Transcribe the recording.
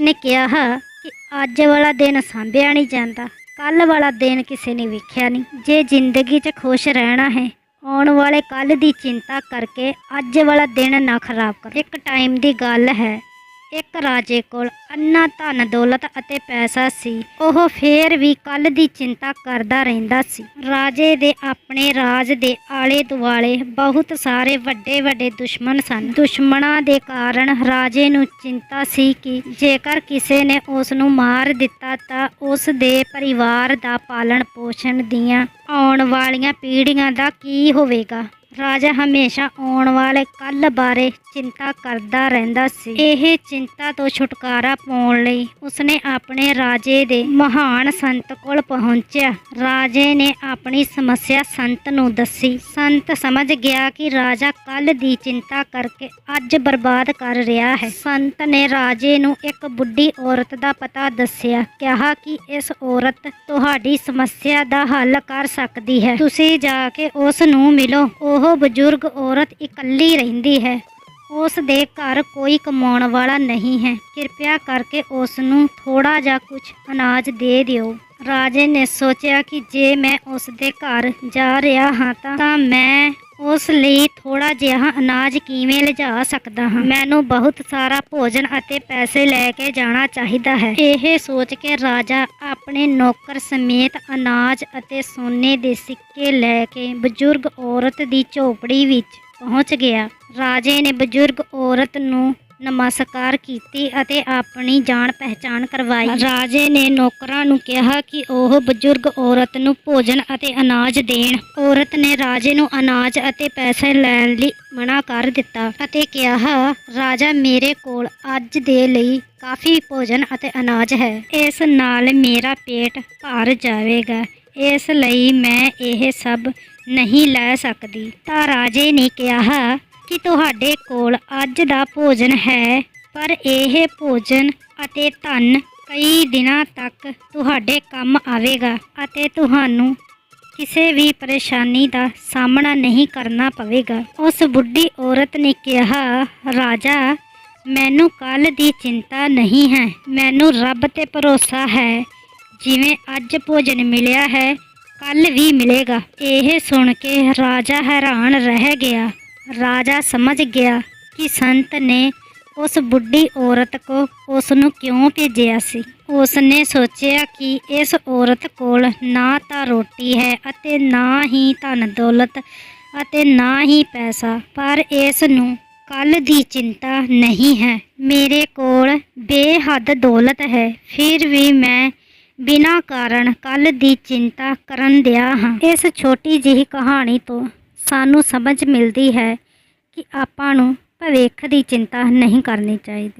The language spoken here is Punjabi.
ਨੇ ਕਿਹਾ ਕਿ ਅੱਜ ਵਾਲਾ ਦਿਨ ਸਾਂਭਿਆ ਨਹੀਂ ਜਾਂਦਾ। ਕੱਲ ਵਾਲਾ ਦਿਨ ਕਿਸੇ ਨੇ ਵੇਖਿਆ ਨਹੀਂ। ਜੇ ਜ਼ਿੰਦਗੀ 'ਚ ਖੁਸ਼ ਰਹਿਣਾ ਹੈ, ਆਉਣ ਵਾਲੇ ਕੱਲ ਦੀ ਚਿੰਤਾ ਕਰਕੇ ਅੱਜ ਵਾਲਾ ਦਿਨ ਨਾ ਖਰਾਬ ਕਰ। ਇੱਕ ਟਾਈਮ ਦੀ ਗੱਲ ਹੈ ਇੱਕ ਰਾਜੇ ਕੋਲ ਅੰਨਾ ਧਨ, ਦੌਲਤ ਅਤੇ ਪੈਸਾ ਸੀ। ਉਹ ਫੇਰ ਵੀ ਕੱਲ ਦੀ ਚਿੰਤਾ ਕਰਦਾ ਰਹਿੰਦਾ ਸੀ। ਰਾਜੇ ਦੇ ਆਪਣੇ ਰਾਜ ਦੇ ਆਲੇ ਦੁਆਲੇ ਬਹੁਤ ਸਾਰੇ ਵੱਡੇ ਵੱਡੇ ਦੁਸ਼ਮਣ ਸਨ। ਦੁਸ਼ਮਣਾਂ ਦੇ ਕਾਰਨ ਰਾਜੇ ਨੂੰ ਚਿੰਤਾ ਸੀ ਕਿ ਜੇਕਰ ਕਿਸੇ ਨੇ ਉਸ ਨੂੰ ਮਾਰ ਦਿੱਤਾ ਤਾਂ ਉਸ ਦੇ ਪਰਿਵਾਰ ਦਾ ਪਾਲਣ ਪੋਸ਼ਣ ਦੀਆਂ ਆਉਣ ਵਾਲੀਆਂ ਪੀੜ੍ਹੀਆਂ ਦਾ ਕੀ ਹੋਵੇਗਾ। ਰਾਜਾ ਹਮੇਸ਼ਾ ਆਉਣ ਵਾਲੇ ਕੱਲ ਬਾਰੇ ਚਿੰਤਾ ਕਰਦਾ ਰਹਿੰਦਾ ਸੀ। ਇਹ ਚਿੰਤਾ ਤੋਂ ਛੁਟਕਾਰਾ ਪਾਉਣ ਲਈ ਉਸਨੇ ਆਪਣੇ ਰਾਜੇ ਦੇ ਮਹਾਨ ਸੰਤ ਕੋਲ ਪਹੁੰਚਿਆ। ਰਾਜੇ ਨੇ ਆਪਣੀ ਸਮੱਸਿਆ ਸੰਤ ਨੂੰ ਦੱਸੀ। ਸੰਤ ਸਮਝ ਗਿਆ ਕਿ ਰਾਜਾ ਕੱਲ ਦੀ ਚਿੰਤਾ ਕਰਕੇ ਅੱਜ ਬਰਬਾਦ ਕਰ ਰਿਹਾ ਹੈ। ਸੰਤ ਨੇ ਰਾਜੇ ਨੂੰ ਇੱਕ ਬੁੱਢੀ ਔਰਤ ਦਾ ਪਤਾ ਦੱਸਿਆ। ਕਿਹਾ ਕਿ ਇਸ ਔਰਤ ਤੁਹਾਡੀ ਸਮੱਸਿਆ ਦਾ ਹੱਲ ਕਰ ਸਕਦੀ ਹੈ। ਤੁਸੀਂ ਜਾ ਕੇ ਉਸ ਨੂੰ ਮਿਲੋ। ਉਹ ਉਹ ਬਜ਼ੁਰਗ ਔਰਤ ਇਕੱਲੀ ਰਹਿੰਦੀ ਹੈ। ਉਸ ਦੇ ਘਰ ਕੋਈ ਕਮਾਉਣ ਵਾਲਾ ਨਹੀਂ ਹੈ। ਕਿਰਪਾ ਕਰਕੇ ਉਸ ਨੂੰ ਥੋੜਾ ਜਿਹਾ ਕੁਝ ਅਨਾਜ ਦੇ ਦਿਓ। ਰਾਜੇ ਨੇ ਸੋਚਿਆ ਕਿ ਜੇ ਮੈਂ ਉਸ ਦੇ ਘਰ ਜਾ ਰਿਹਾ ਹਾਂ ਤਾਂ ਮੈਂ ਉਸ ਲਈ ਥੋੜਾ ਜਿਹਾ ਅਨਾਜ ਕਿਵੇਂ ਲਿਜਾ ਸਕਦਾ ਹਾਂ? ਮੈਨੂੰ ਬਹੁਤ ਸਾਰਾ ਭੋਜਨ ਅਤੇ ਪੈਸੇ ਲੈ ਕੇ ਜਾਣਾ ਚਾਹੀਦਾ ਹੈ। ਇਹ ਸੋਚ ਕੇ ਰਾਜਾ ਆਪਣੇ ਨੌਕਰ ਸਮੇਤ ਅਨਾਜ ਅਤੇ ਸੋਨੇ ਦੇ ਸਿੱਕੇ ਲੈ ਕੇ ਬਜ਼ੁਰਗ ਔਰਤ ਦੀ ਝੋਪੜੀ ਵਿੱਚ ਪਹੁੰਚ ਗਿਆ। ਰਾਜੇ ਨੇ ਬਜ਼ੁਰਗ ਔਰਤ ਨੂੰ ਨਮਸਕਾਰ ਕੀਤੀ ਅਤੇ ਆਪਣੀ ਜਾਣ ਪਹਿਚਾਣ ਕਰਵਾਈ। ਰਾਜੇ ਨੇ ਨੌਕਰਾਂ ਨੂੰ ਕਿਹਾ ਕਿ ਉਹ ਬਜ਼ੁਰਗ ਔਰਤ ਨੂੰ ਭੋਜਨ ਅਤੇ ਅਨਾਜ ਦੇਣ। ਔਰਤ ਨੇ ਰਾਜੇ ਨੂੰ ਅਨਾਜ ਅਤੇ ਪੈਸੇ ਲੈਣ ਲਈ ਮਨਾ ਕਰ ਦਿੱਤਾ ਅਤੇ ਕਿਹਾ, ਰਾਜਾ ਮੇਰੇ ਕੋਲ ਅੱਜ ਦੇ ਲਈ ਕਾਫੀ ਭੋਜਨ ਅਤੇ ਅਨਾਜ ਹੈ। ਇਸ ਨਾਲ ਮੇਰਾ ਪੇਟ ਭਰ ਜਾਵੇਗਾ। ਇਸ ਲਈ ਮੈਂ ਇਹ ਸਭ ਨਹੀਂ ਲੈ ਸਕਦੀ। ਤਾਂ ਰਾਜੇ ਨੇ ਕਿਹਾ ਕਿ ਤੁਹਾਡੇ ਕੋਲ ਅੱਜ ਦਾ ਭੋਜਨ ਹੈ, ਪਰ ਇਹ ਭੋਜਨ ਅਤੇ ਧਨ ਕਈ ਦਿਨਾਂ ਤੱਕ ਤੁਹਾਡੇ ਕੰਮ ਆਵੇਗਾ ਅਤੇ ਤੁਹਾਨੂੰ ਕਿਸੇ ਵੀ ਪਰੇਸ਼ਾਨੀ ਦਾ ਸਾਹਮਣਾ ਨਹੀਂ ਕਰਨਾ ਪਵੇਗਾ। ਉਸ ਬੁੱਢੀ ਔਰਤ ਨੇ ਕਿਹਾ, ਰਾਜਾ, ਮੈਨੂੰ ਕੱਲ ਦੀ ਚਿੰਤਾ ਨਹੀਂ ਹੈ। ਮੈਨੂੰ ਰੱਬ ਤੇ ਭਰੋਸਾ ਹੈ। ਜਿਵੇਂ ਅੱਜ ਭੋਜਨ ਮਿਲਿਆ ਹੈ ਕੱਲ ਵੀ ਮਿਲੇਗਾ। ਇਹ ਸੁਣ ਕੇ ਰਾਜਾ ਹੈਰਾਨ ਰਹਿ ਗਿਆ। ਰਾਜਾ ਸਮਝ ਗਿਆ ਕਿ ਸੰਤ ਨੇ ਉਸ ਬੁੱਢੀ ਔਰਤ ਕੋ ਉਸ ਨੂੰ ਕਿਉਂ ਭੇਜਿਆ ਸੀ। ਉਸ ਨੇ ਸੋਚਿਆ ਕਿ ਇਸ ਔਰਤ ਕੋਲ ਨਾ ਤਾਂ ਰੋਟੀ ਹੈ ਅਤੇ ਨਾ ਹੀ ਧਨ ਦੌਲਤ ਅਤੇ ਨਾ ਹੀ ਪੈਸਾ, ਪਰ ਇਸ ਨੂੰ ਕੱਲ ਦੀ ਚਿੰਤਾ ਨਹੀਂ ਹੈ। ਮੇਰੇ ਕੋਲ ਬੇਹੱਦ ਦੌਲਤ ਹੈ, ਫਿਰ ਵੀ ਮੈਂ ਬਿਨਾਂ ਕਾਰਨ ਕੱਲ ਦੀ ਚਿੰਤਾ ਕਰਨ ਦਿਆ ਹਾਂ। ਇਸ ਛੋਟੀ ਜਿਹੀ ਕਹਾਣੀ ਤੋਂ ਸਾਨੂੰ ਸਮਝ ਮਿਲਦੀ ਹੈ ਕਿ ਆਪਾਂ ਨੂੰ ਭਵਿੱਖ ਦੀ ਚਿੰਤਾ ਨਹੀਂ ਕਰਨੀ ਚਾਹੀਦੀ।